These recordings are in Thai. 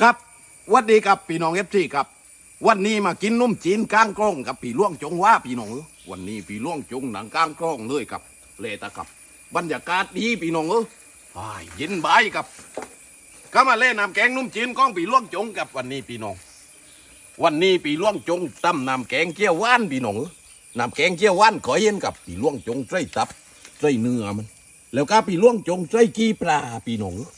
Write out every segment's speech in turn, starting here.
ครับวัดดีครับพี่น้องเอฟซีครับ วันนี้มากินนุ่มจีนก้างกล้องกับพี่ล่วงจงว่าพี่น้องเออวันนี้พี่ล่วงจงหนังก้างกล้องเลยครับเลยตะครับบรรยากาศดีพี่น้องเอออ้ยเย็นบายครับก็มาเล่นน้ำแกงนุ่มจีนก้องพี่ล่วงจงกับวันนี้พี่น้อง วันนี้พี่ล่วงจงตั้มน้ำแกงเจียวว่านพี่น้องเออน้ำแกงเจียวว่านขอเย็นกับพี่ล่วงจงใส่ตับใส่เนื้อมัน แล้วก็พี่ล่วงจงใส่กีปลาพี่น้องเออ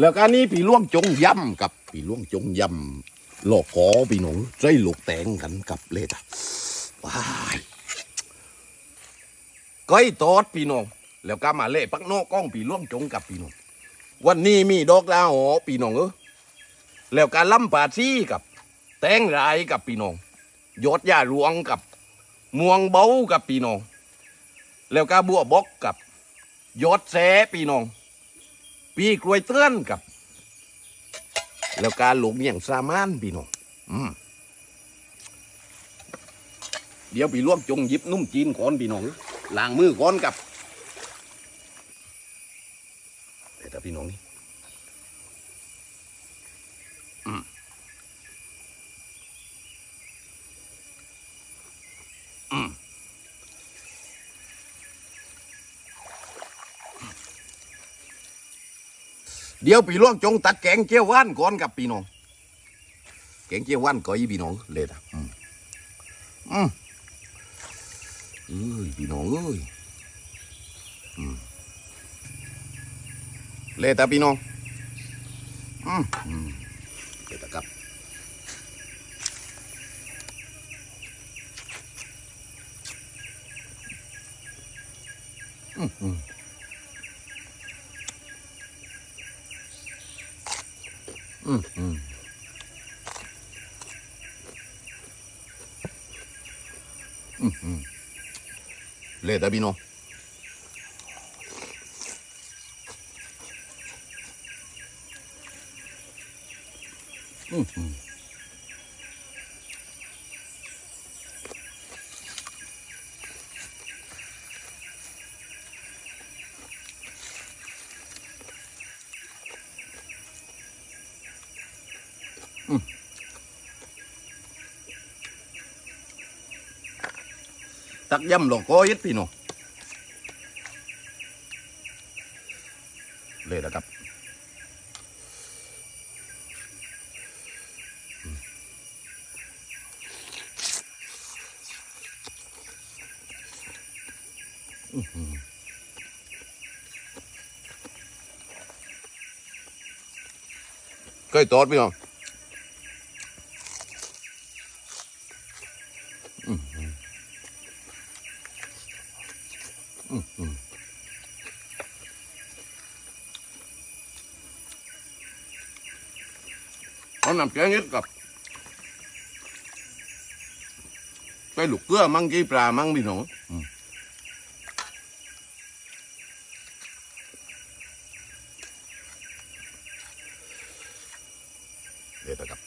แล้วก็นี่พี่ล่วงจงยำกับ พี่ล่วงจงยำหลอกขอพี่หนงใจลูกแตงกันกับเลยจ้ะว้ายก้อยตอดพี่น้องแล้วก็มาเล่ปักโนกก้องพี่ล่วงจงกับพี่น้องวันนี้มีดอกลาหอพี่น้องเออแล้วก็ล่ำปาซี่กับ แตงไรกับพี่น้องยอดยาหลวงกับม่วงเบากับพี่น้องแล้วก็บัวบกกับยอดแสพี่น้องปีกลวยเตือนกับ แล้วการหลงอย่างสามานพี่น้องอืมเดี๋ยวพี่ล่วงจงยิบนุ่มจีนก่อนพี่น้องล้างมือก่อนกับเดี๋ยวพี่น้องนี่อืมอืม เดี๋ยวพี่ล่วงจงตัดแกงเจียวหว่านก่อนกับพี่น้อง แกงเจียวหว่านก่อยพี่น้องเลยนะอืมอืมเอ้ยพี่น้องเอ้ยอืมเลยแต่พี่น้องอืมอืมเลยแต่ครับอืมอืม อืมอืมอืมอืมเลยแต่พี่น้องอืมอืม ตักย่ำหลอกก้อยดพี่น้องเลยนะครับก้อยตอดพี่น้องอืมอืมอืมอืม เอาน้ำแกงนิดกับไปลูกเกลือมั่งกี้ปลามั่งพี่น้องอืมเดี๋ยวนะครับ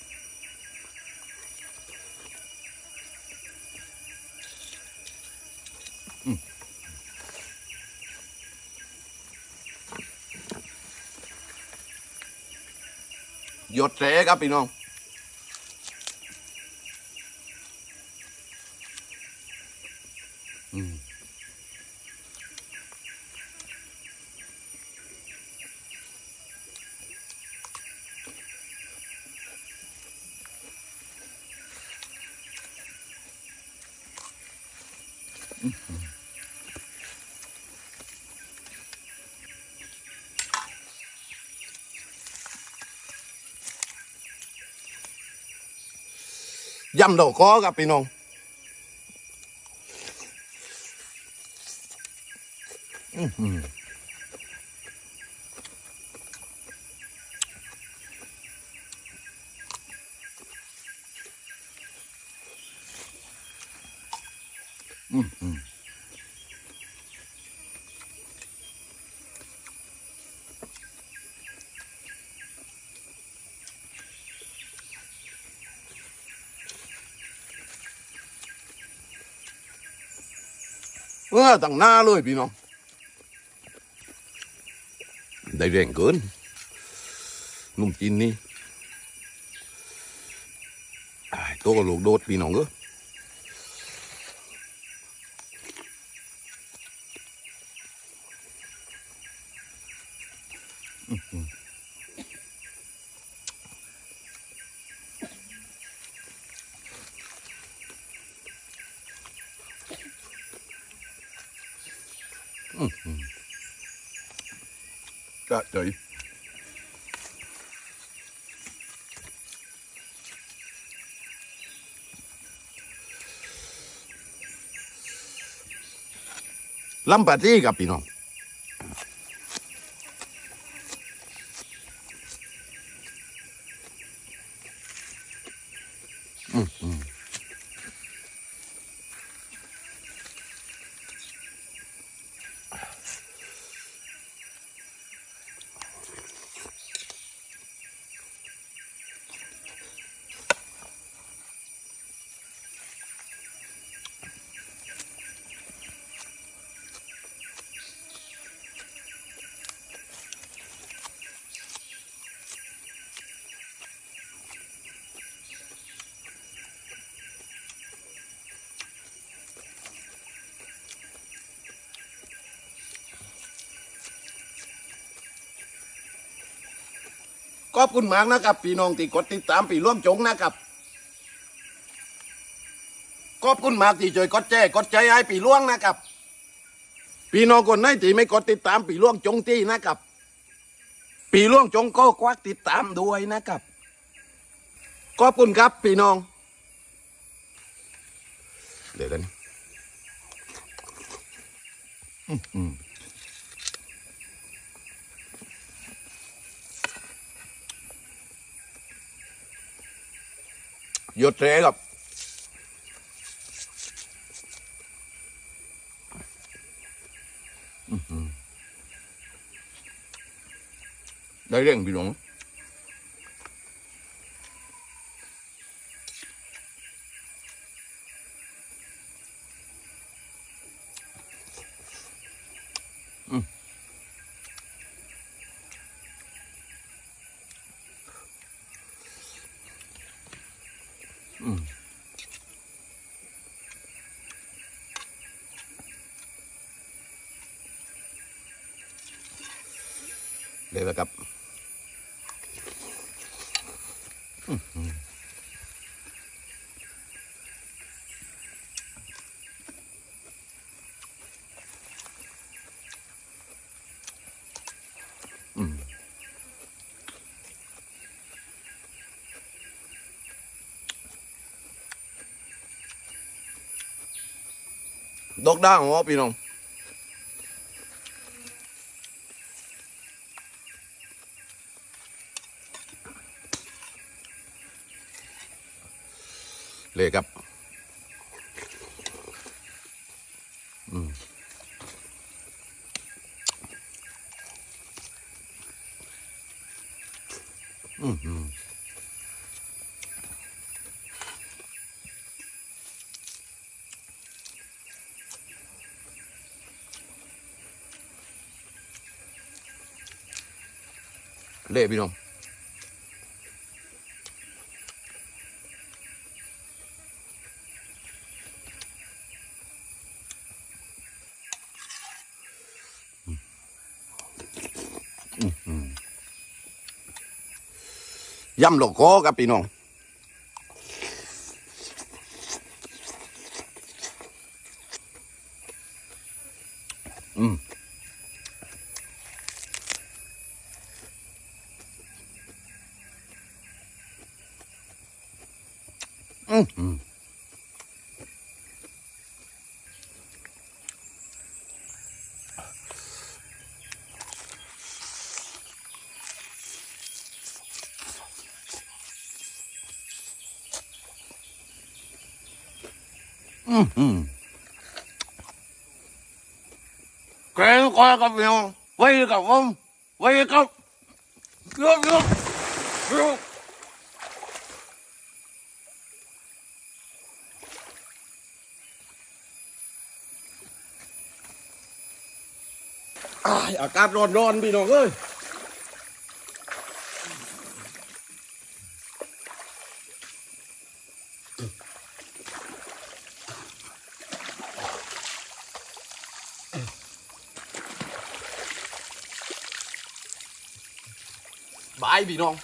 หยดเสครับพี่น้องอืม ยำดอกคอครับพี่น้องอื้อ เออต่างหน้าเลยพี่น้อง ได้แรงเกินนุ่มจีนนี่ตัวกัลูกโดดพี่น้องเอ้อ จะเฉยลำปาตี้กับพี่น้องอืมอืม ขอบคุณมากนะครับพี่น้องที่กดติดตามปีร่วมจงนะครับขอบคุณมากที่ช่วยกดแจ้กดใจให้ปีล่วงนะครับ พี่น้องคนไหนที่ไม่กดติดตามปีล่วงจงที่นะครับปีล่วงจงก็ควักติดตามด้วยนะครับขอบคุณครับพี่น้อง เดี๋ยวกันอื้อ หือหยุดเลยครับ อื้อหือได้ เลยนะครับอืมดอกด่างหรอพี่น้อง เลยครับ อืมอืมอืมเละพี่น้อง ยำโลโก้ครับพี่น้อง อืมอืมอืมอืมอืมแกงคอยกับพี่น้องไว้กับผมไว้กับเยอะ เยอะเยอะอ้ายอากาศร้อนร้ อนๆพี่น้อง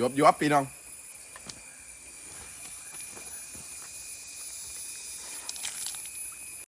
เอ้